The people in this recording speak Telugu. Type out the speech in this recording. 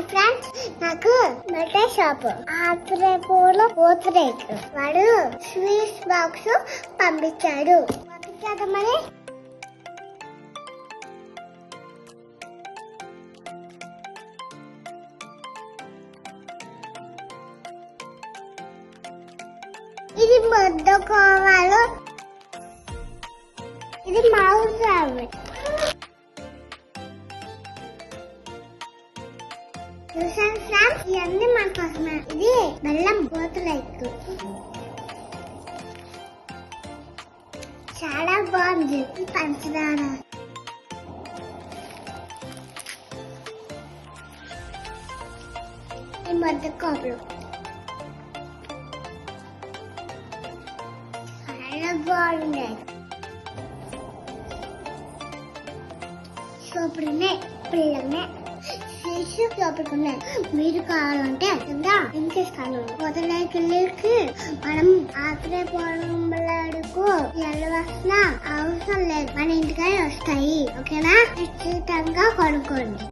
హాయ్ ఫ్రెండ్స్ నాకు బట్టల షాప్ ఆత్రేపూర్లో పోతురేక్ వాడు స్వీట్స్ బాక్స్ పంపించాడు. పంపించాడు మరి? ఇది ముద్దుకోవాలి. ఇది మౌస్ అవి చూసాను ఫ్రెండ్స్ ఇవన్నీ మన కోసమే ఇది బెల్లం బోతులు ఎక్కువ చాలా బాగుంది ఈ పంచదార ఈ మధ్య కోపలు చాలా బాగుంది సూపర్నే పిల్లనే ఫిష్ మీరు కావాలంటే కింద లింక్ ఇస్తాను వదలేకి మనం ఆత్రే పొలంబలాడుకు వెళ్ళవలసిన అవసరం లేదు. మన ఇంటికై వస్తాయి. ఓకేనా? ఖచ్చితంగా కొనుక్కోండి.